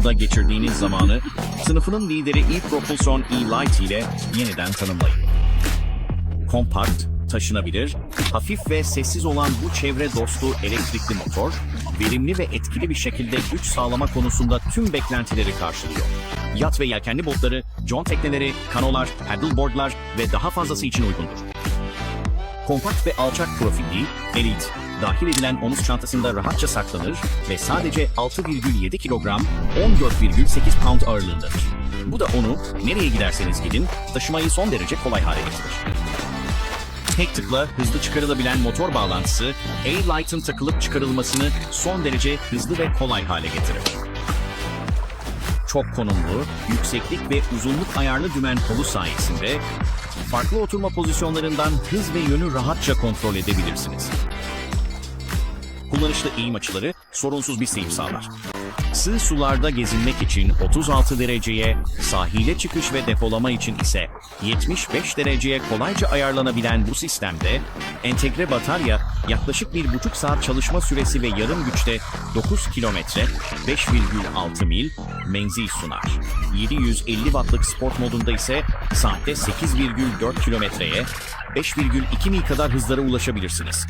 suda geçirdiğiniz zamanı sınıfının lideri e-Propulsion E-Lite ile yeniden tanımlayın. Kompakt, taşınabilir, hafif ve sessiz olan bu çevre dostu elektrikli motor, verimli ve etkili bir şekilde güç sağlama konusunda tüm beklentileri karşılıyor. Yat ve yelkenli botları, john tekneleri, kanolar, paddleboardlar ve daha fazlası için uygundur. Kompakt ve alçak profilli, Elite, dahil edilen omuz çantasında rahatça saklanır ve sadece 6,7 kilogram, 14,8 pound ağırlığındadır. Bu da onu nereye giderseniz gidin taşımayı son derece kolay hale getirir. Tek tıkla hızlı çıkarılabilen motor bağlantısı, A-Light'ın takılıp çıkarılmasını son derece hızlı ve kolay hale getirir. Çok konumlu, yükseklik ve uzunluk ayarlı dümen kolu sayesinde farklı oturma pozisyonlarından hız ve yönü rahatça kontrol edebilirsiniz. Kullanışlı eğim açıları sorunsuz bir seyir sağlar. Sığ sularda gezinmek için 36 dereceye, sahile çıkış ve depolama için ise 75 dereceye kolayca ayarlanabilen bu sistemde entegre batarya yaklaşık 1,5 saat çalışma süresi ve yarım güçte 9 kilometre 5,6 mil menzil sunar. 750 wattlık sport modunda ise saatte 8,4 kilometreye 5,2 mil kadar hızlara ulaşabilirsiniz.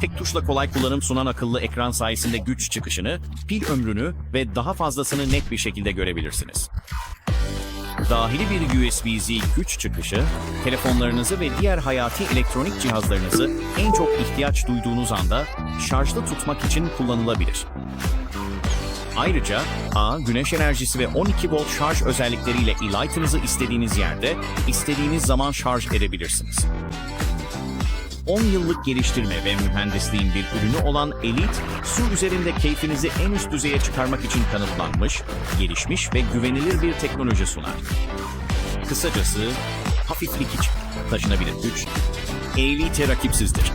Tek tuşla kolay kullanım sunan akıllı ekran sayesinde güç çıkışını, pil ömrünü ve daha fazlasını net bir şekilde görebilirsiniz. Dahili bir USB-Z güç çıkışı, telefonlarınızı ve diğer hayati elektronik cihazlarınızı en çok ihtiyaç duyduğunuz anda şarjda tutmak için kullanılabilir. Ayrıca A, güneş enerjisi ve 12 volt şarj özellikleriyle e-Light'ınızı istediğiniz yerde, istediğiniz zaman şarj edebilirsiniz. 10 yıllık geliştirme ve mühendisliğin bir ürünü olan Elite, su üzerinde keyfinizi en üst düzeye çıkarmak için kanıtlanmış, gelişmiş ve güvenilir bir teknoloji sunar. Kısacası, hafiflik için taşınabilir güç, Elite rakipsizdir.